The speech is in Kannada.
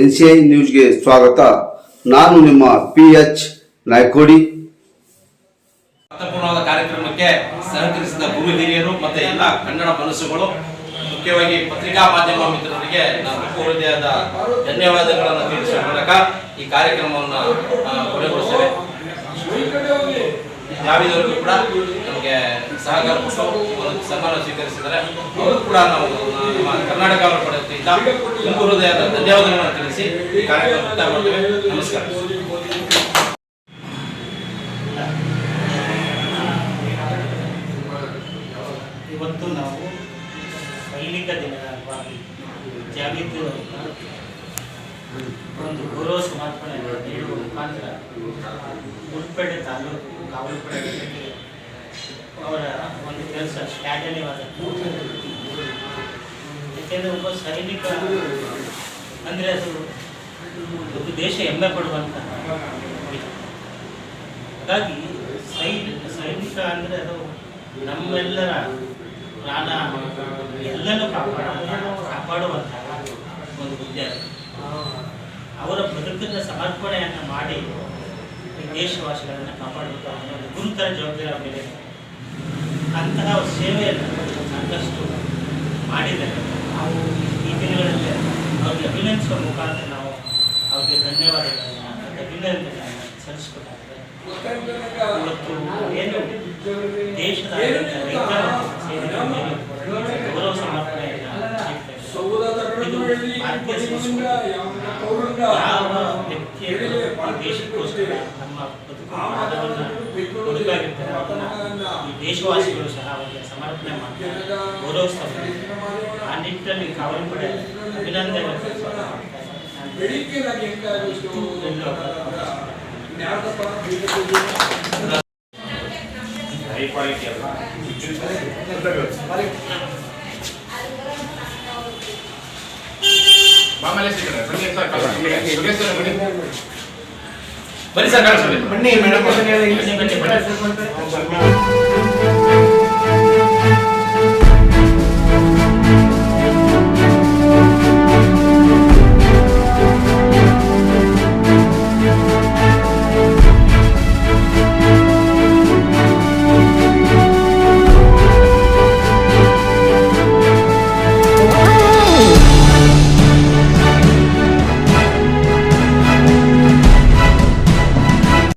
ಎನ್ ಸಿ ಐ ನ್ಯೂಸ್ಗೆ ಸ್ವಾಗತ. ನಾನು ನಿಮ್ಮ ಪಿ ಎಚ್ ನಾಯ್ಕೋಡಿ. ಅರ್ಥಪೂರ್ಣವಾದ ಕಾರ್ಯಕ್ರಮಕ್ಕೆ ಸಹಕರಿಸಿದ ಭೂಮಿ ಹಿರಿಯರು ಮತ್ತೆ ಎಲ್ಲ ಕನ್ನಡ ಮನಸ್ಸುಗಳು, ಮುಖ್ಯವಾಗಿ ಪತ್ರಿಕಾ ಮಾಧ್ಯಮ ಮಿತ್ರರಿಗೆ ಹೃದಯದ ಧನ್ಯವಾದಗಳನ್ನು ತಿಳಿಸುವ ಮೂಲಕ ಈ ಕಾರ್ಯಕ್ರಮವನ್ನು ಕೊನೆಗೊಳಿಸ್ತೇವೆ. ಜಾವಿದವರಿಗೂ ಕೂಡ ನಮಗೆ ಸಹಕಾರ ಕೊಟ್ಟು ಸನ್ಮಾನ ಸ್ವೀಕರಿಸಿದರೆ ಅವರು ಕೂಡ ನಾವು ಕರ್ನಾಟಕ ಅವರ ಪಡೆಯುತ್ತಿದ್ದ ತುಂಬ ಹೃದಯದ ತಿಳಿಸಿ ಈ ಕಾರ್ಯಕ್ರಮ ನಮಸ್ಕಾರ. ಇವತ್ತು ನಾವು ಸೈನಿಕ ದಿನದ ಜಾಗೃತಿ ಒಂದು ಗೌರವ ಸಮರ್ಪಣೆ ನೀಡುವ ಮುಖಾಂತರ ಉಡುಪೇಟೆ ತಾಲೂಕು ಕಾವಲುಪೇಟೆ ಅವರ ಒಂದು ಕೆಲಸ ಶ್ಲಾಘನೀಯವಾದ ಯಾಕೆಂದರೆ ಒಬ್ಬ ಸೈನಿಕ ಅಂದರೆ ಅದು ಒಂದು ದೇಶ ಹೆಮ್ಮೆ ಪಡುವಂತಹ. ಹಾಗಾಗಿ ಸೈನಿಕ ಸೈನಿಕ ಅಂದರೆ ಅದು ನಮ್ಮೆಲ್ಲರ ಪ್ರಾಣ, ಎಲ್ಲನೂ ಕಾಪಾಡೋ ಕಾಪಾಡುವಂತಹ ಒಂದು ಹುದ್ದೆ. ಅವರ ಬದುಕನ್ನು ಸಮರ್ಪಣೆಯನ್ನು ಮಾಡಿ ದೇಶವಾಸಿಗಳನ್ನು ಕಾಪಾಡಬೇಕು ಒಂದು ಗುರುತರ ಜವಾಬ್ದಾರಿ ಮೇಲೆ. ಅಂತಹ ಸೇವೆಯನ್ನು ಸಾಕಷ್ಟು ಮಾಡಿದ್ದಾರೆ ಅಭಿನಂದಿಸುವ ಮುಖಾಂತರ ನಾವು ಅವ್ರಿಗೆ ಧನ್ಯವಾದಗಳನ್ನು ಸಲ್ಲಿಸಬೇಕಾಗಿದೆ ಇವತ್ತು ಏನು ದೇಶದ ಮತ್ತು ಗೌರವ ಸಮರ್ಪಣೆಯನ್ನು ಯಾವ ವ್ಯಕ್ತಿಯನ್ನು ದೇಶಕ್ಕೋಸ್ಕರ ನಮ್ಮ ಬದುಕಾಗಿರ್ತಾರೆ ಈ ದೇಶವಾಸಿಗಳು ಸಹ ಅವರಿಗೆ ಸಮರ್ಪಣೆ ಮಾಡ್ತಾರೆ. ಗೌರವಿಸ್ತಾರೆ. ಆ ನಿಟ್ಟಿನಲ್ಲಿ ಕಾವಲು ಪಡೆ ಅಭಿನಂದನೆ ಮಾಮೂಲಿ ಸಿಕ್ಕರೆ ಬನ್ನಿ ಸರ್ ಬನ್ನಿ ಬನ್ನಿ ಸರ್ ಬನ್ನಿ. ಬನ್ನಿ ಕಳಿಸ್ಬಿಡಿ ಬನ್ನಿ. ಮೇಡಮ್